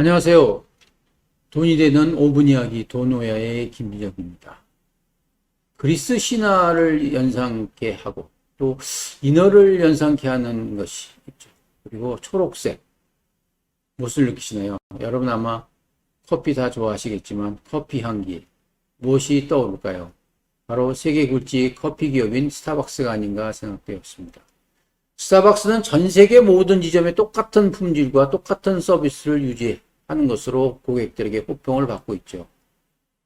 안녕하세요. 돈이 되는 5분 이야기 돈오야의 김비정입니다. 그리스 신화를 연상케 하고 또 인어를 연상케 하는 것이 있죠. 그리고 초록색 무엇을 느끼시나요? 여러분 아마 커피 다 좋아하시겠지만 커피 향기 무엇이 떠오를까요? 바로 세계 굴지 커피 기업인 스타벅스가 아닌가 생각되었습니다. 스타벅스는 전 세계 모든 지점에 똑같은 품질과 똑같은 서비스를 유지 하는 것으로 고객들에게 호평을 받고 있죠.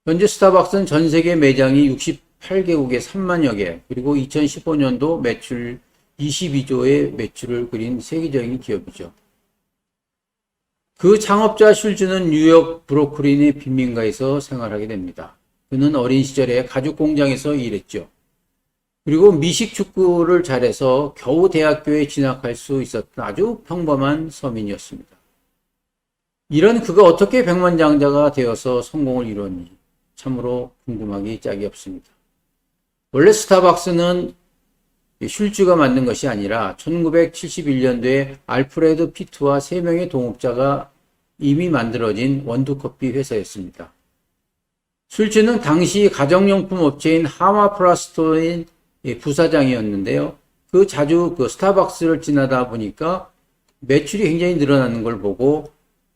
현재 스타벅스는 전 세계 매장이 68개국에 3만여 개, 그리고 2015년도 매출 22조의 매출을 그린 세계적인 기업이죠. 그 창업자 슐즈는 뉴욕 브로클린의 빈민가에서 생활하게 됩니다. 그는 어린 시절에 가죽 공장에서 일했죠. 그리고 미식 축구를 잘해서 겨우 대학교에 진학할 수 있었던 아주 평범한 서민이었습니다. 이런 그가 어떻게 백만장자가 되어서 성공을 이뤘는지 참으로 궁금하기 짝이 없습니다. 원래 스타벅스는 슐즈가 만든 것이 아니라 1971년도에 알프레드 피트와 3명의 동업자가 이미 만들어진 원두커피 회사였습니다. 슐즈는 당시 가정용품 업체인 하마프라스토인 부사장이었는데요. 그 자주 그 스타벅스를 지나다 보니까 매출이 굉장히 늘어나는 걸 보고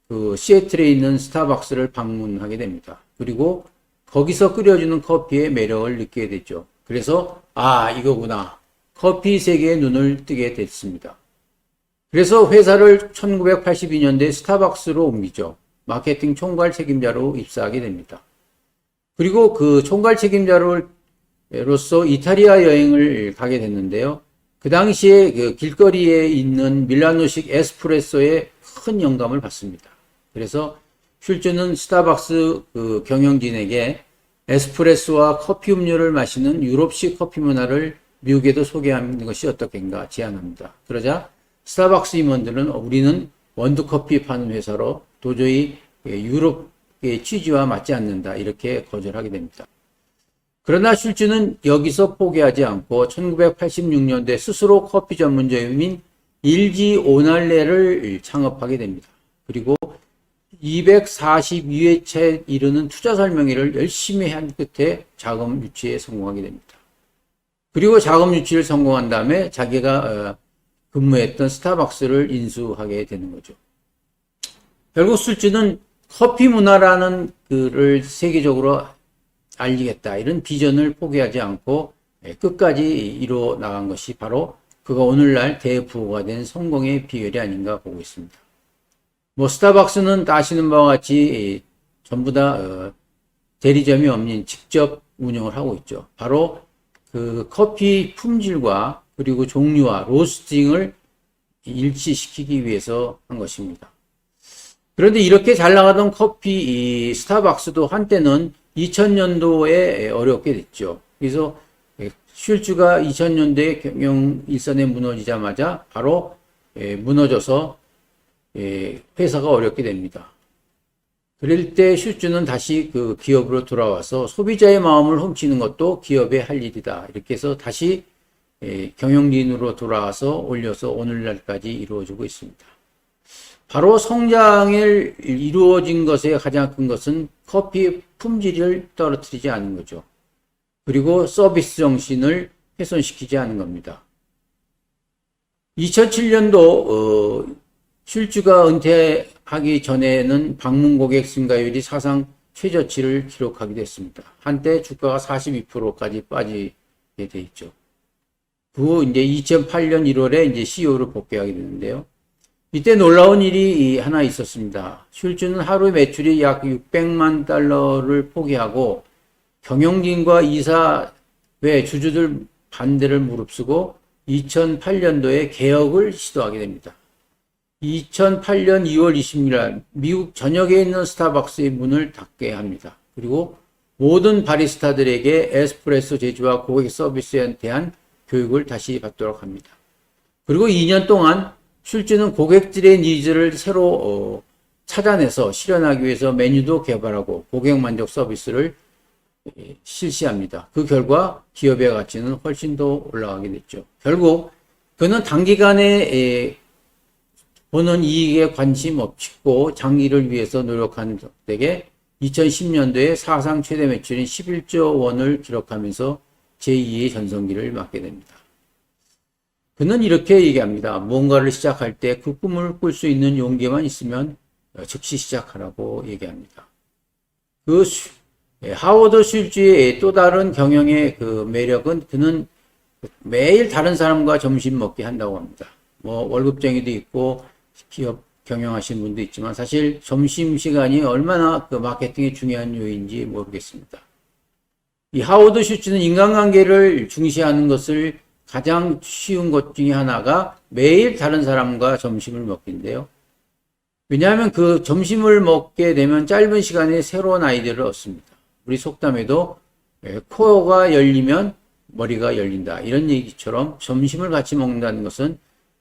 그 시애틀에 있는 스타벅스를 방문하게 됩니다. 그리고 거기서 끓여주는 커피의 매력을 느끼게 됐죠. 그래서 아 이거구나 커피 세계에 눈을 뜨게 됐습니다. 그래서 회사를 1982년대 스타벅스로 옮기죠. 마케팅 총괄 책임자로 입사하게 됩니다. 그리고 그 총괄 책임자로서 이탈리아 여행을 가게 됐는데요. 그 당시에 그 길거리에 있는 밀라노식 에스프레소에 큰 영감을 받습니다. 그래서 슐즈는 스타벅스 그 경영진에게 에스프레소와 커피 음료를 마시는 유럽식 커피 문화를 미국에도 소개하는 것이 어떻겠는가 제안합니다. 그러자 스타벅스 임원들은 우리는 원두커피 파는 회사로 도저히 유럽의 취지와 맞지 않는다. 이렇게 거절하게 됩니다. 그러나 슐즈는 여기서 포기하지 않고 1986년대 스스로 커피 전문점인 일지 오날레를 창업하게 됩니다. 그리고 242회차에 이르는 투자 설명회를 열심히 한 끝에 자금 유치에 성공하게 됩니다. 그리고 자금 유치를 성공한 다음에 자기가 근무했던 스타벅스를 인수하게 되는 거죠. 결국 술주는 커피 문화라는 그를 세계적으로 알리겠다 이런 비전을 포기하지 않고 끝까지 이루어 나간 것이 바로 그가 오늘날 대부호가 된 성공의 비결이 아닌가 보고 있습니다. 뭐 스타벅스는 아시는 바와 같이 전부 다 어, 대리점이 없는 직접 운영을 하고 있죠. 바로 그 커피 품질과 그리고 종류와 로스팅을 일치시키기 위해서 한 것입니다. 그런데 이렇게 잘 나가던 커피 스타벅스도 한때는 2000년도에 어렵게 됐죠. 그래서 슐즈가 2000년대에 경영 일선에 무너지자마자 바로 무너져서 회사가 어렵게 됩니다. 그럴 때 슈즈는 다시 그 기업으로 돌아와서 소비자의 마음을 훔치는 것도 기업의 할 일이다. 이렇게 해서 다시 경영진으로 돌아와서 올려서 오늘날까지 이루어지고 있습니다. 바로 성장을 이루어진 것의 가장 큰 것은 커피 품질을 떨어뜨리지 않은 거죠. 그리고 서비스 정신을 훼손시키지 않은 겁니다. 2007년도 어, 슐즈가 은퇴하기 전에는 방문 고객 증가율이 사상 최저치를 기록하기도 했습니다. 한때 주가가 42%까지 빠지게 돼 있죠. 그 이제 2008년 1월에 이제 CEO를 복귀하게 되는데요. 이때 놀라운 일이 하나 있었습니다. 슐즈는 하루 매출이 약 600만 달러를 포기하고 경영진과 이사 외 주주들 반대를 무릅쓰고 2008년도에 개혁을 시도하게 됩니다. 2008년 2월 20일 미국 전역에 있는 스타벅스의 문을 닫게 합니다. 그리고 모든 바리스타들에게 에스프레소 제조와 고객 서비스에 대한 교육을 다시 받도록 합니다. 그리고 2년 동안 슐즈는 고객들의 니즈를 새로 어, 찾아내서 실현하기 위해서 메뉴도 개발하고 고객 만족 서비스를 실시합니다. 그 결과 기업의 가치는 훨씬 더 올라가게 됐죠. 결국 그는 단기간에 보는 이익에 관심 없고 장기를 위해서 노력한 적에게 2010년도에 사상 최대 매출인 11조 원을 기록하면서 제2의 전성기를 맞게 됩니다. 그는 이렇게 얘기합니다. 무언가를 시작할 때 그 꿈을 꿀 수 있는 용기만 있으면 즉시 시작하라고 얘기합니다. 그 슈- 예, 하워드 슐즈의 또 다른 경영의 그 매력은 그는 매일 다른 사람과 점심 먹게 한다고 합니다. 뭐 월급쟁이도 있고 기업 경영하시는 분도 있지만 사실 점심 시간이 얼마나 그 마케팅에 중요한 요인지 모르겠습니다. 이 하워드 슈츠는 인간관계를 중시하는 것을 가장 쉬운 것 중에 하나가 매일 다른 사람과 점심을 먹기인데요. 왜냐하면 그 점심을 먹게 되면 짧은 시간에 새로운 아이디어를 얻습니다. 우리 속담에도 예, 코어가 열리면 머리가 열린다. 이런 얘기처럼 점심을 같이 먹는다는 것은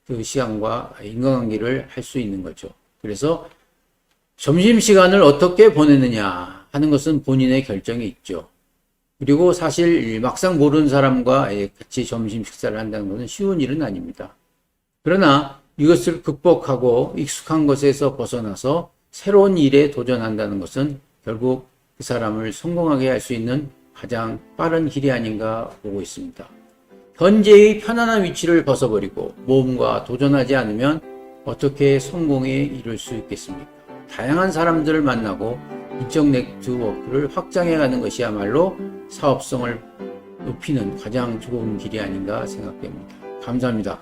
그 시간과 인간관계를 할 수 있는 거죠. 그래서 점심시간을 어떻게 보내느냐 하는 것은 본인의 결정이 있죠. 그리고 사실 막상 모르는 사람과 같이 점심 식사를 한다는 것은 쉬운 일은 아닙니다. 그러나 이것을 극복하고 익숙한 것에서 벗어나서 새로운 일에 도전한다는 것은 결국 그 사람을 성공하게 할 수 있는 가장 빠른 길이 아닌가 보고 있습니다. 현재의 편안한 위치를 벗어버리고 모험과 도전하지 않으면 어떻게 성공에 이룰 수 있겠습니까? 다양한 사람들을 만나고 인적 네트워크를 확장해 가는 것이야말로 사업성을 높이는 가장 좋은 길이 아닌가 생각됩니다. 감사합니다.